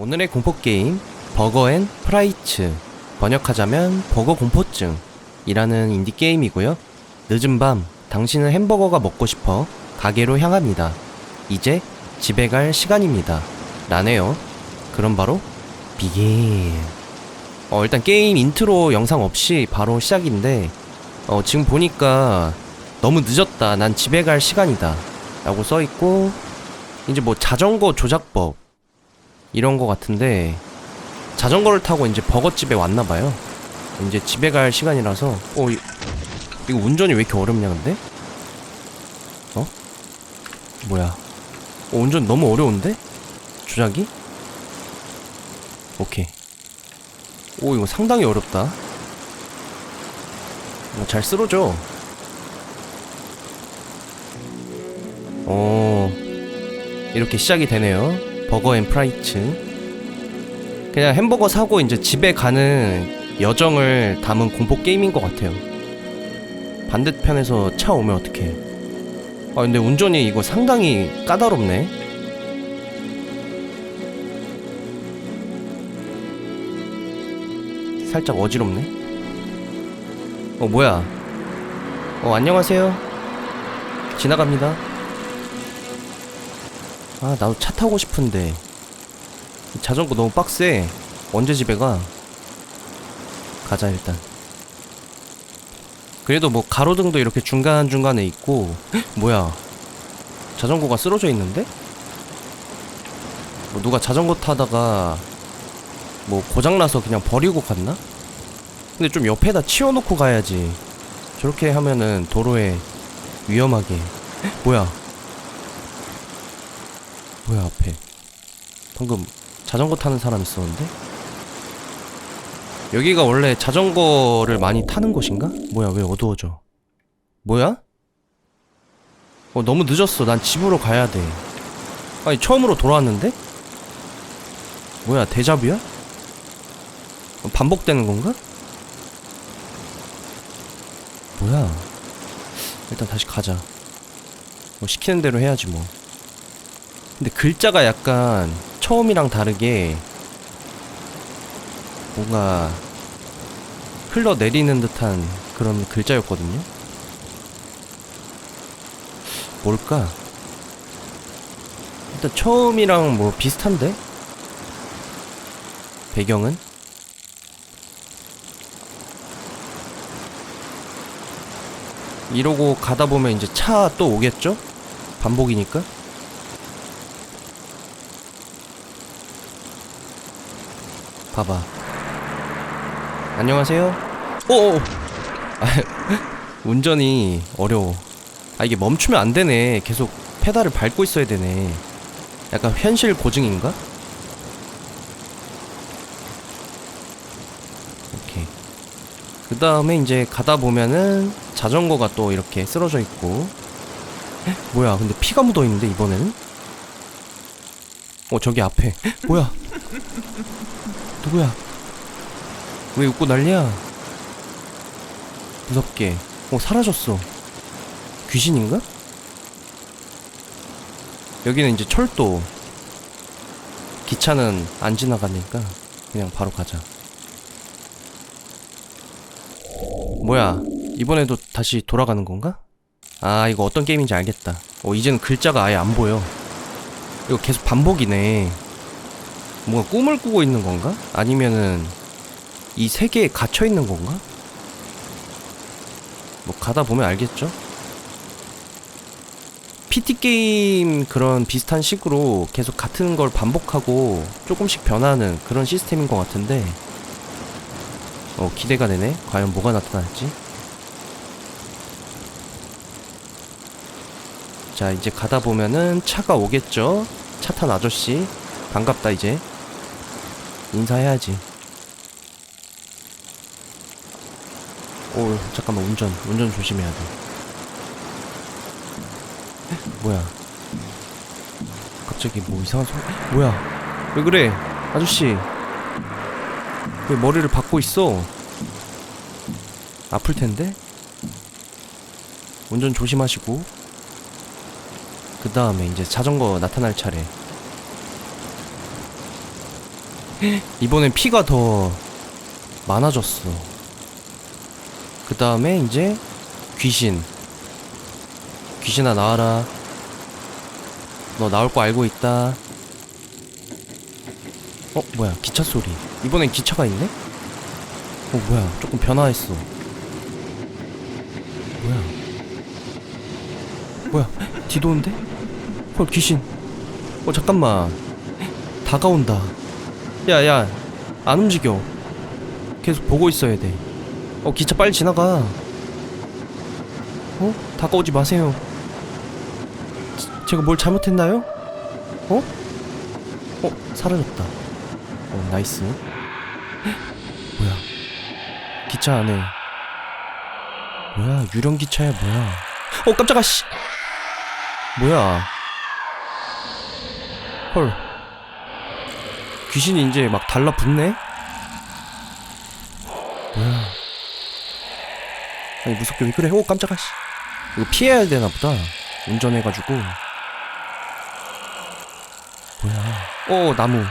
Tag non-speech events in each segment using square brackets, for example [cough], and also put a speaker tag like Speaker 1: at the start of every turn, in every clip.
Speaker 1: 오늘의 공포게임 버거앤 프라이츠. 번역하자면 버거 공포증 이라는 인디게임이고요. 늦은 밤 당신은 햄버거가 먹고 싶어 가게로 향합니다. 이제 집에 갈 시간입니다. 라네요. 그럼 바로 비긴 어 일단 게임 인트로 영상 없이 바로 시작인데 어 지금 보니까 너무 늦었다. 난 집에 갈 시간이다. 라고 써있고 이제 뭐 자전거 조작법 이런 거 같은데 자전거를 타고 이제 버거집에 왔나 봐요. 이제 집에 갈 시간이라서 어 이, 이거 운전이 왜 이렇게 어렵냐 근데? 어? 뭐야? 어, 운전 너무 어려운데? 조작이? 오케이. 오 이거 상당히 어렵다. 어, 잘 쓰러져. 어 이렇게 시작이 되네요. 버거 앤 프라이츠. 그냥 햄버거 사고 이제 집에 가는 여정을 담은 공포 게임인 것 같아요. 반대편에서 차 오면 어떡해. 아, 근데 운전이 이거 상당히 까다롭네. 살짝 어지럽네. 어, 뭐야. 어, 안녕하세요. 지나갑니다. 아, 나도 차 타고 싶은데. 자전거 너무 빡세. 언제 집에 가? 가자, 일단. 그래도 뭐 가로등도 이렇게 중간중간에 있고, 헉, 뭐야. 자전거가 쓰러져 있는데? 뭐 누가 자전거 타다가 뭐 고장나서 그냥 버리고 갔나? 근데 좀 옆에다 치워놓고 가야지. 저렇게 하면은 도로에 위험하게. 헉, 뭐야. 뭐야 앞에 방금 자전거 타는 사람 있었는데 여기가 원래 자전거를 많이 타는 곳인가? 뭐야 왜 어두워져 뭐야? 어 너무 늦었어 난 집으로 가야 돼 아니 처음으로 돌아왔는데? 뭐야 대자뷰야? 어, 반복되는 건가? 뭐야 일단 다시 가자 뭐 시키는 대로 해야지 뭐 근데 글자가 약간 처음이랑 다르게 뭔가 흘러내리는 듯한 그런 글자였거든요. 뭘까? 일단 처음이랑 뭐 비슷한데? 배경은? 이러고 가다 보면 이제 차 또 오겠죠? 반복이니까? 봐봐. 안녕하세요. 오. 아, [laughs] 운전이 어려워. 아 이게 멈추면 안 되네. 계속 페달을 밟고 있어야 되네. 약간 현실 고증인가? 오케이. 그 다음에 이제 가다 보면은 자전거가 또 이렇게 쓰러져 있고. 헉, 뭐야? 근데 피가 묻어 있는데 이번에는? 어 저기 앞에. 헉, 뭐야? 누구야? 왜 웃고 난리야? 무섭게. 어, 사라졌어. 귀신인가? 여기는 이제 철도. 기차는 안 지나가니까 그냥 바로 가자. 뭐야? 이번에도 다시 돌아가는 건가? 아, 이거 어떤 게임인지 알겠다. 어, 이제는 글자가 아예 안 보여. 이거 계속 반복이네. 뭔가 꿈을 꾸고 있는 건가? 아니면은 이 세계에 갇혀 있는 건가? 뭐 가다 보면 알겠죠? PT 게임 그런 비슷한 식으로 계속 같은 걸 반복하고 조금씩 변하는 그런 시스템인 것 같은데 어 기대가 되네. 과연 뭐가 나타날지. 자 이제 가다 보면은 차가 오겠죠? 차 탄 아저씨 반갑다 이제 인사해야지. 오 잠깐만 운전. 운전 조심해야 돼. 뭐야? 갑자기 뭐 이상한 소리? 뭐야? 왜 그래? 아저씨. 왜 머리를 박고 있어? 아플 텐데? 운전 조심하시고. 그 다음에 이제 자전거 나타날 차례 이번엔 피가 더 많아졌어. 그 다음에 이제 귀신. 귀신아 나와라. 너 나올 거 알고 있다. 어 뭐야 기차 소리. 이번엔 기차가 있네? 어 뭐야 조금 변화했어. 뭐야? 뭐야 뒤도는데? 헐 귀신. 어 잠깐만. 다가온다. 야 야 안 움직여. 계속 보고 있어야 돼. 어 기차 빨리 지나가. 어 다가오지 마세요. 지- 제가 뭘 잘못했나요? 어? 어 사라졌다. 어 나이스. 헉, 뭐야? 기차 안에 뭐야 유령 기차야 뭐야? 어 깜짝아 씨. 뭐야? 헐. 귀신이 이제 막 달라붙네? 뭐야? 아니 무섭게 왜 그래? 오 깜짝아 씨. 이거 피해야 되나 보다. 운전해가지고. 뭐야? 오 나무.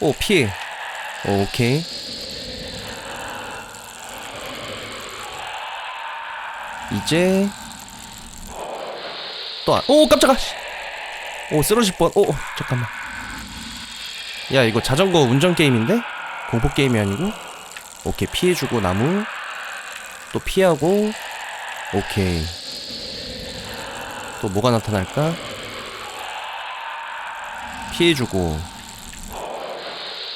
Speaker 1: 오 피해. 오, 오케이. 이제 또 안. 오 깜짝아. 씨. 오 쓰러질 뻔. 오 잠깐만. 야 이거 자전거 운전 게임인데? 공포 게임이 아니고? 오케이 피해주고 나무. 또 피하고. 오케이. 또 뭐가 나타날까? 피해주고.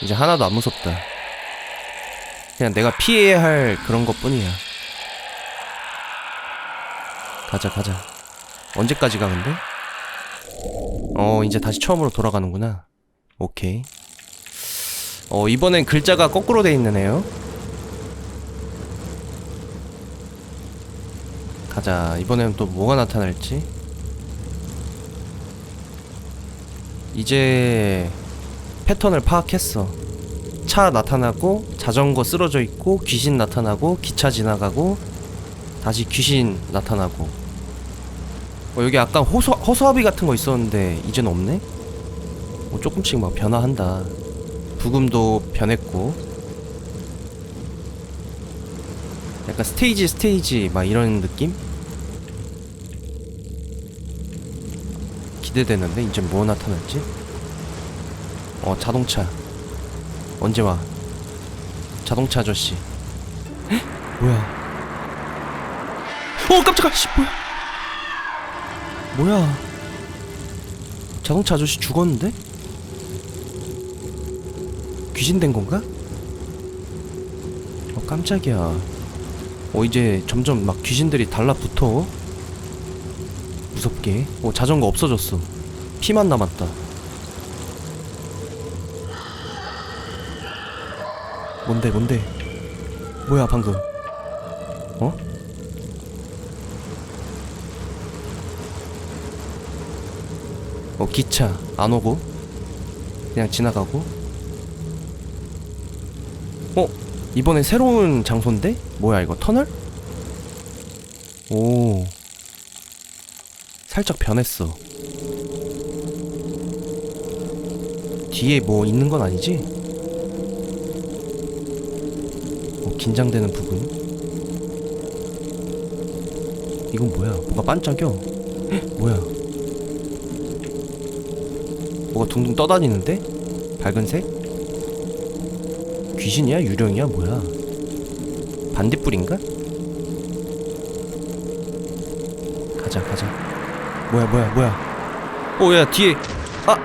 Speaker 1: 이제 하나도 안 무섭다. 그냥 내가 피해야 할 그런 것 뿐이야. 가자 가자. 언제까지 가 근데? 어 이제 다시 처음으로 돌아가는구나. 오케이 어 이번엔 글자가 거꾸로 돼 있네요. 가자. 이번엔 또 뭐가 나타날지? 이제 패턴을 파악했어. 차 나타나고 자전거 쓰러져 있고 귀신 나타나고 기차 지나가고 다시 귀신 나타나고. 어, 여기 아까 호수, 허수아비 같은 거 있었는데 이젠 없네? 어, 조금씩 막 변화한다 부금도 변했고 약간 스테이지 스테이지 막 이런 느낌? 기대되는데 이제 뭐 나타날지? 어 자동차 언제 와? 자동차 아저씨 헉? 뭐야 어 깜짝아 씨 뭐야 뭐야 자동차 아저씨 죽었는데? 귀신 된 건가? 어 깜짝이야. 어 이제 점점 막 귀신들이 달라붙어. 무섭게. 어 자전거 없어졌어. 피만 남았다. 뭔데 뭔데? 뭐야 방금? 어? 어 기차. 안 오고? 그냥 지나가고 어 이번엔 새로운 장소인데 뭐야 이거 터널? 오 살짝 변했어 뒤에 뭐 있는 건 아니지? 어, 긴장되는 부분 이건 뭐야 뭐가 반짝여 헉, [gasps] 뭐야 뭐가 둥둥 떠다니는데? 밝은색? 귀신이야? 유령이야? 뭐야? 반딧불인가? 가자 가자 뭐야 뭐야 뭐야 오야 뒤에 아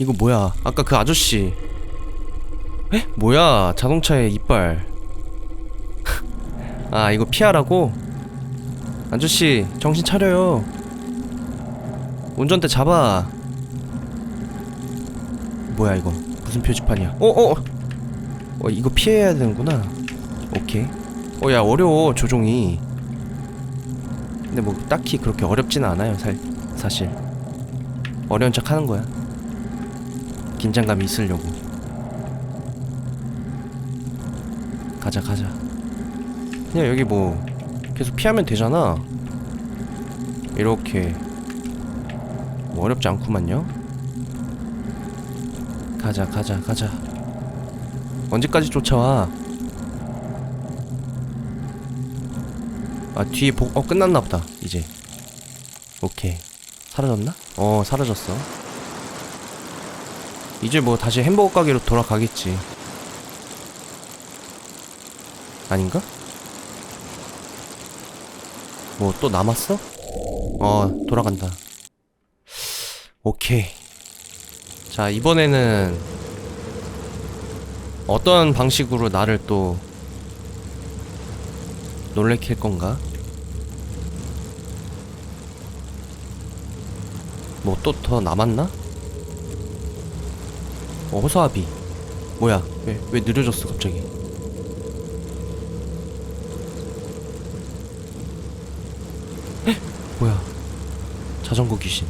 Speaker 1: 이거 뭐야 아까 그 아저씨 에? 뭐야 자동차에 이빨 [laughs] 아 이거 피하라고? 아저씨 정신 차려요 운전대 잡아. 뭐야 이거? 무슨 표지판이야? 어어 어, 어 이거 피해야 되는구나. 오케이. 어 야 어려워 조종이. 근데 뭐 딱히 그렇게 어렵진 않아요 살, 사실. 어려운 척 하는 거야. 긴장감이 있으려고. 가자 가자. 그냥 여기 뭐 계속 피하면 되잖아. 이렇게 뭐 어렵지 않구만요. 가자 가자 가자. 언제까지 쫓아와? 아 뒤에 보... 어 끝났나 보다 이제. 오케이. 사라졌나? 어 사라졌어. 이제 뭐 다시 햄버거 가게로 돌아가겠지. 아닌가? 뭐 또 남았어? 어 돌아간다 오케이 자 이번에는 어떤 방식으로 나를 또 놀래킬 건가? 뭐 또 더 남았나? 어, 호소아비. 뭐야? 왜, 왜 느려졌어, 갑자기? 헉, 뭐야? 자전거 귀신.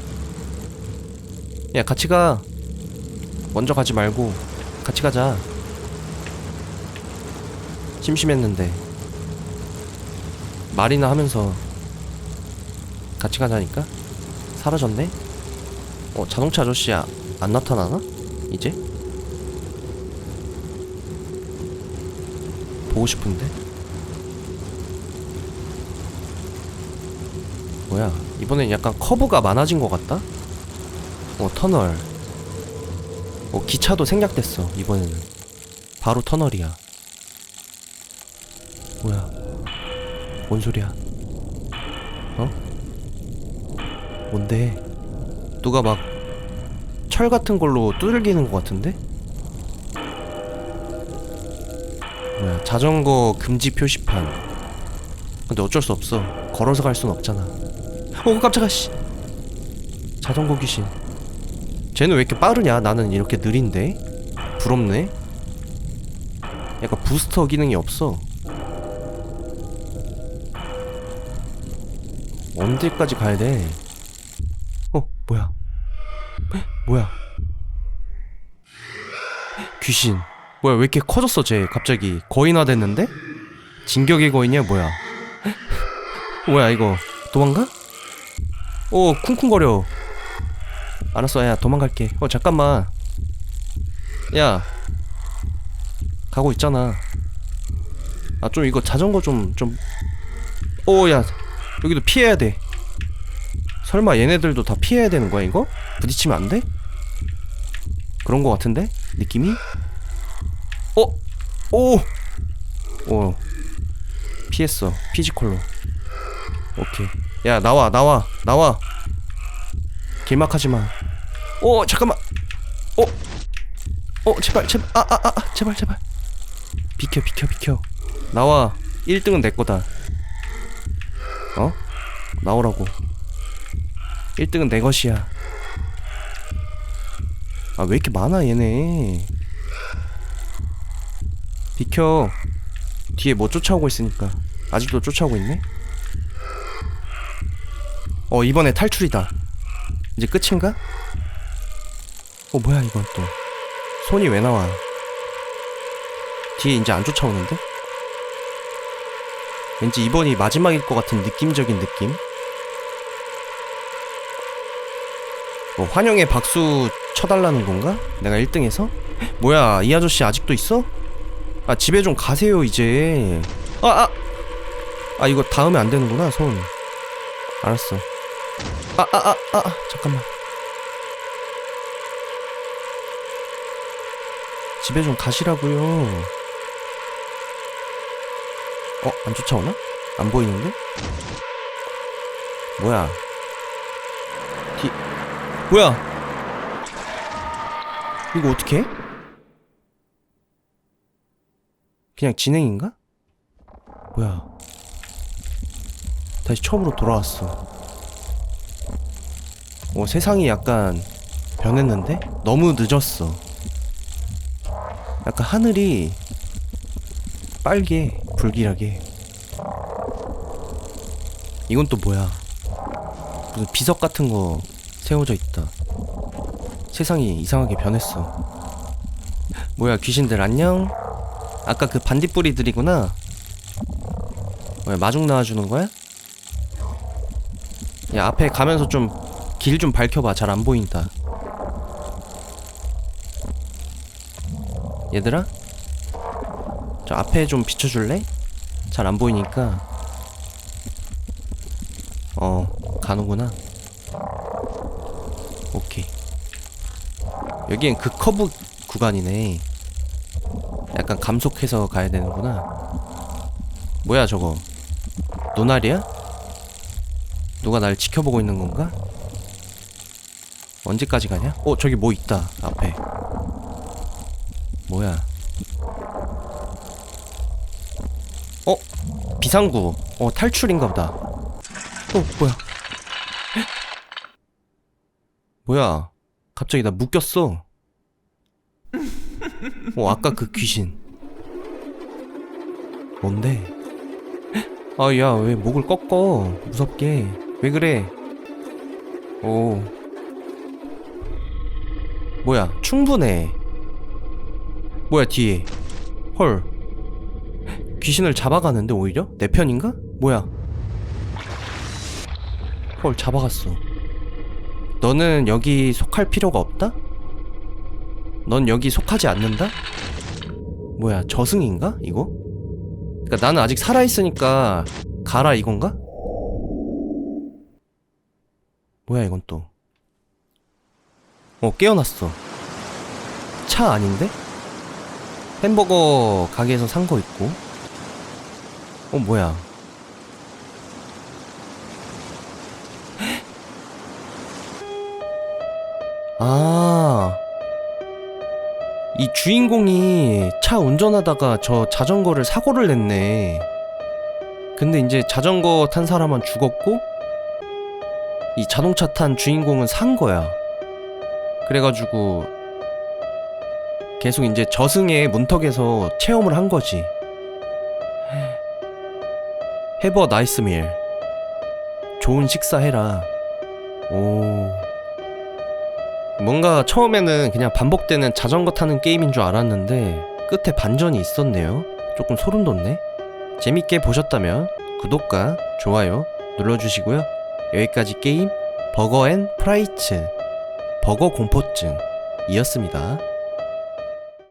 Speaker 1: 야, 같이 가. 먼저 가지 말고, 같이 가자. 심심했는데. 말이나 하면서 같이 가자니까? 사라졌네? 어, 자동차 아저씨 아, 안 나타나나? 이제? 보고 싶은데? 뭐야, 이번엔 약간 커브가 많아진 것 같다? 어, 터널. 어, 기차도 생략됐어, 이번에는. 바로 터널이야. 뭐야, 뭔 소리야? 어? 뭔데? 누가 막 철 같은 걸로 두들기는 것 같은데? 뭐야 자전거 금지 표시판 근데 어쩔 수 없어 걸어서 갈 순 없잖아 어 깜짝아 씨 자전거 귀신 쟤는 왜 이렇게 빠르냐 나는 이렇게 느린데 부럽네 약간 부스터 기능이 없어 언제까지 가야 돼? 어, 뭐야? 에? 뭐야? 귀신. 뭐야, 왜 이렇게 커졌어, 쟤, 갑자기. 거인화 됐는데? 진격의 거인이야, 뭐야? 뭐야, 이거. 도망가? 오, 쿵쿵거려. 알았어, 야, 도망갈게. 어, 잠깐만. 야. 가고 있잖아. 아, 좀 이거 자전거 좀, 좀. 오, 야. 여기도 피해야 돼. 설마 얘네들도 다 피해야 되는 거야 이거? 부딪히면 안 돼? 그런 거 같은데? 느낌이? 어? 오! 오 피했어 피지컬로 오케이 야 나와 나와 나와 길막하지마 오 잠깐만 어? 어 제발 제발 아아아 아, 아, 제발 제발 비켜 비켜 비켜 나와 1등은 내 거다 어? 나오라고 1등은 내 것이야. 아, 왜 이렇게 많아, 얘네. 비켜. 뒤에 뭐 쫓아오고 있으니까. 아직도 쫓아오고 있네? 어, 이번에 탈출이다. 이제 끝인가? 어, 뭐야, 이건 또. 손이 왜 나와? 뒤에 이제 안 쫓아오는데? 왠지 이번이 마지막일 것 같은 느낌적인 느낌? 뭐 환영의 박수 쳐달라는 건가? 내가 1등해서? [gasps] 뭐야 이 아저씨 아직도 있어? 아 집에 좀 가세요 이제 아 아! 아 이거 닿으면 안 되는구나 손 알았어 아아아아 아, 잠깐만 집에 좀 가시라고요 어? 안 쫓아오나? 안 보이는데? 뭐야 뒤 뭐야? 이거 어떻게 해? 그냥 진행인가? 뭐야? 다시 처음으로 돌아왔어. 어, 세상이 약간 변했는데? 너무 늦었어. 약간 하늘이 빨개, 불길하게. 이건 또 뭐야? 무슨 비석 같은 거 세워져 있다. 세상이 이상하게 변했어. 뭐야, 귀신들 안녕? 아까 그 반딧불이들이구나. 뭐야, 마중 나와주는 거야? 야 앞에 가면서 좀 길좀 밝혀봐 잘 안 보인다 얘들아 저 앞에 좀 비춰줄래? 잘 안 보이니까 어 가는구나 오케이 여기엔 그 커브 구간이네 약간 감속해서 가야 되는구나 뭐야 저거 노날이야? 누가 날 지켜보고 있는 건가? 언제까지 가냐? 어 저기 뭐 있다 앞에 뭐야? 어? 비상구. 어 탈출인가 보다. 어 뭐야? 헉! 뭐야? 갑자기 나 묶였어. 어 아까 그 귀신. 뭔데? 아야 왜 목을 꺾어? 무섭게. 왜 그래? 오. 뭐야? 충분해 뭐야 뒤에 헐 귀신을 잡아가는데 오히려? 내 편인가? 뭐야 헐 잡아갔어 너는 여기 속할 필요가 없다? 넌 여기 속하지 않는다? 뭐야 저승인가 이거? 그니까 나는 아직 살아있으니까 가라 이건가? 뭐야 이건 또 어, 깨어났어. 차 아닌데? 햄버거 가게에서 산 거 있고. 어, 뭐야. 아. 이 주인공이 차 운전하다가 저 자전거를 사고를 냈네. 근데 이제 자전거 탄 사람은 죽었고, 이 자동차 탄 주인공은 산 거야. 그래가지고 계속 이제 저승의 문턱에서 체험을 한 거지. 해버 나이스 밀. 좋은 식사 해라. 오. 뭔가 처음에는 그냥 반복되는 자전거 타는 게임인 줄 알았는데 끝에 반전이 있었네요. 조금 소름 돋네. 재밌게 보셨다면 구독과 좋아요 눌러주시고요. 여기까지 게임 버거 앤 프라이츠 버거 공포증 이었습니다.